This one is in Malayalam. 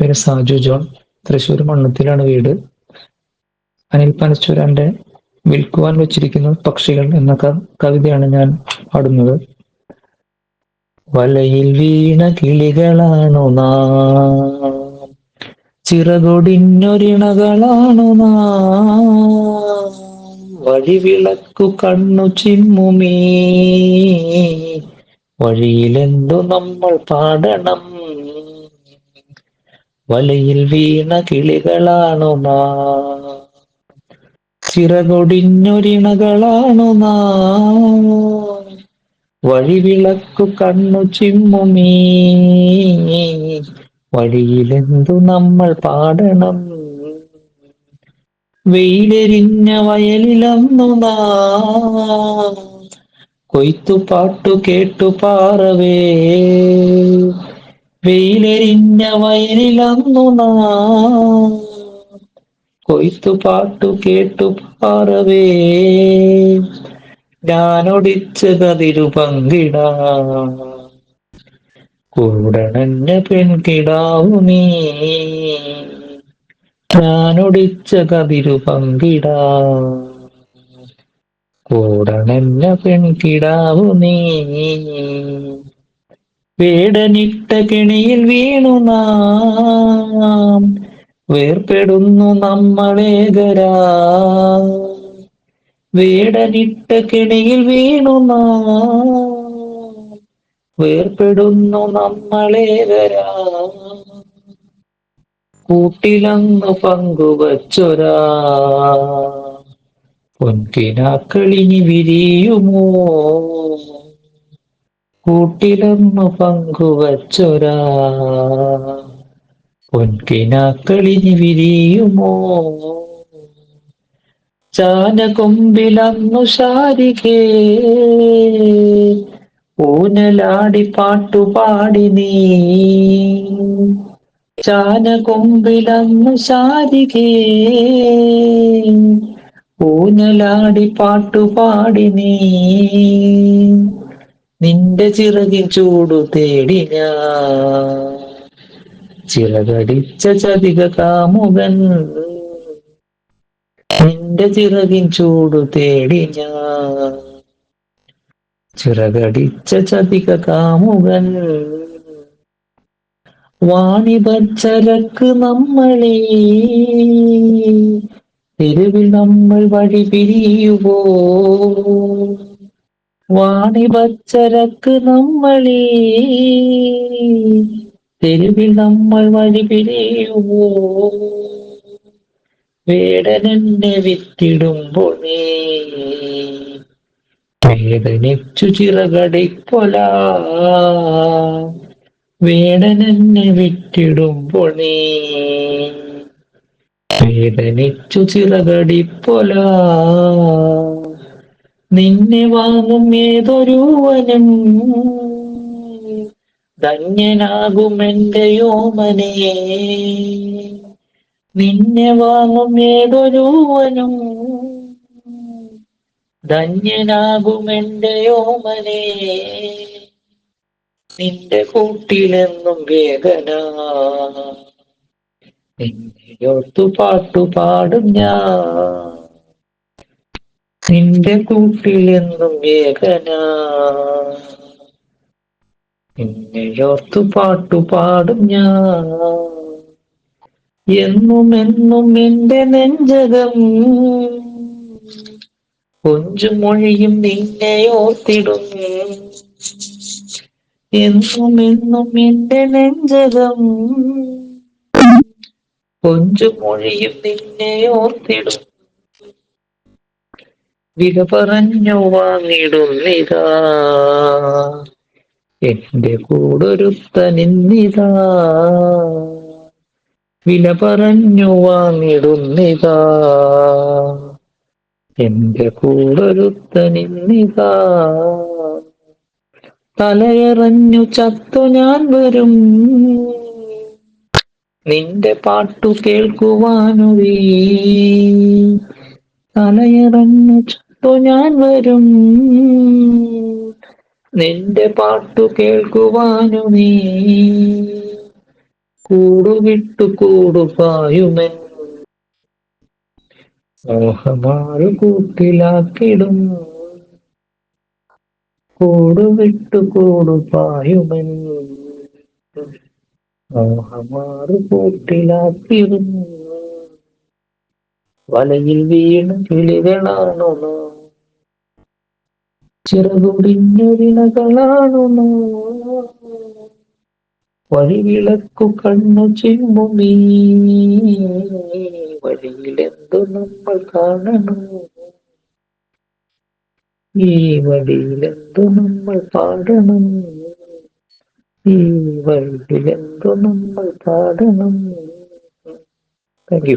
പേര് സാജു ജോൺ. തൃശ്ശൂർ മണ്ണത്തിലാണ് വീട്. അനിൽ പനച്ചൂരാന്റെ വിൽക്കുവാൻ വെച്ചിരിക്കുന്ന പക്ഷികൾ എന്ന കവിതയാണ് ഞാൻ പാടുന്നത്. വലയിൽ വീണ കിളികളാണോ നാം? ചിറകൊടിഞ്ഞൊരിണകളാണു നാം? വഴിവിളക്കു കണ്ണു ചിമ്മുമേ? വഴിയിലെന്തു നമ്മൾ പാടണം വലയിൽ വീണ കിളികളാണു നാം. ചിറകൊടിഞ്ഞൊരിണകളാണു നാം. വഴിവിളക്കു കണ്ണു ചിമ്മുമീ വഴിയിലെന്തു നമ്മൾ പാടണം? വെയിലെരിഞ്ഞ വയലിലന്നു നാം. കൊയ്ത്തുപാട്ടു കേട്ടു പാറവേ. വെയിലെരിഞ്ഞ വയലിലന്നു നാം. കൊയ്ത്തുപാട്ടു കേട്ടു പാറവേ. ഞാനൊടിച്ച കതിരു പങ്കിടാ. കൂടണഞ്ഞ പെൺകിടാവു നീ. ഞാനൊടിച്ച കതിരു പങ്കിടാ. കൂടണഞ്ഞ പെൺകിടാവു നീ. വേടനിട്ട കിണിയിൽ വീണു നാം. വേർപ്പെടുന്നു നമ്മളേകരാ. വേടനിട്ട കിണിയിൽ വീണു നാം. വേർപ്പെടുന്നു നമ്മളേകരാ. കൂട്ടിലങ്ങ് പങ്കുവച്ചൊരാ. പൊൻകിനാക്കളിനി വിരിയുമോ? കൂട്ടിലൊന്നു പങ്കുവച്ചൊരാ പൊൻകിനാക്കളിനി വിരിയുമോ? ചാനകൊമ്പിലന്നു ശാരികേ. ഊനലാടി പാട്ടുപാടി നീ. ചാനകൊമ്പിലന്നു ശാരികേ. ഊനലാടി പാട്ടുപാടി നീ. നിന്റെ ചിറകിൻ ചൂടു തേടി ഞാൻ. ചിറകടിച്ച ചതിക കാമുകൻ. നിന്റെ ചിറകിൻ ചൂടു തേടി ഞാൻ. ചിറകടിച്ച ചതിക കാമുകൻ. വാണിഭച്ചരക്ക് നമ്മളെ. തെരുവിൽ നമ്മൾ വഴി പിരിയുവോ? വാണിഭച്ചരക്ക് നമ്മളേ തെരുവിൽ നമ്മൾ വഴി പിരിയുവോ? വേടനെന്നെ വിത്തിടുമ്പോൾ നീ വേദനിച്ചു ചിറകടിക്കൊല. വേടനെന്നെ വിട്ടിടുമ്പോൾ നീ വേദനിച്ചു ചിറകടിപ്പൊല നിന്നെ വാങ്ങും ഏതൊരു വനം. ധന്യനാകും എന്റെ യോമനെ. നിന്നെ വാങ്ങും ഏതൊരു വനം. ധന്യനാകും എന്റെ യോമനെ. നിന്റെ കൂട്ടിലെന്നും വേദന. നിന്നെയോർത്തു പാട്ടു പാടും ഞാൻ. നിന്റെ കൂട്ടിലെന്നും നിന്നെ നിന്നെയോർത്തു പാട്ടു പാടും ഞാൻ. എന്നും എന്നും എന്റെ നെഞ്ചകം. കൊഞ്ചും മൊഴിയും നിന്നെ ഓർത്തിടും. എന്നും എന്നും എന്റെ നെഞ്ചകം. കൊഞ്ചും മൊഴിയും നിന്നെ ഓർത്തിടും. വില പറഞ്ഞു വാങ്ങിടുന്നിതാ. എന്റെ കൂടൊരുത്തനിന്നിതാ. വില പറഞ്ഞു വാങ്ങിടുന്നിതാ. എന്റെ കൂടൊരുത്തനിന്നിതാ. തലയറഞ്ഞു ചത്തു ഞാൻ വരും. നിന്റെ പാട്ടു കേൾക്കുവാനുവേ തലയറഞ്ഞു ചത്തു ഞാൻ വരും. നിന്റെ പാട്ടു കേൾക്കുവാനു നീ കൂടുവിട്ടു കൂടുപായുമൻ മോഹമാറു കൂട്ടിലാക്കിടും. കൂടുവിട്ടു കൂടുപായുമൻ മോഹമാറു കൂട്ടിലാക്കിടും. വലയിൽ വീണ് കിളികളാണോ നാം ചിറകുടിഞ്ഞൊരിണകളാണു വഴിവിളക്കു കണ്ണു ചിമ്മുമീ. വഴിയിലെന്തു നമ്മൾ കാണണം? ഈ വഴിയിലെന്തു നമ്മൾ പാടണം? ഈ വഴിയിലെന്തു നമ്മൾ പാടണം? Thank you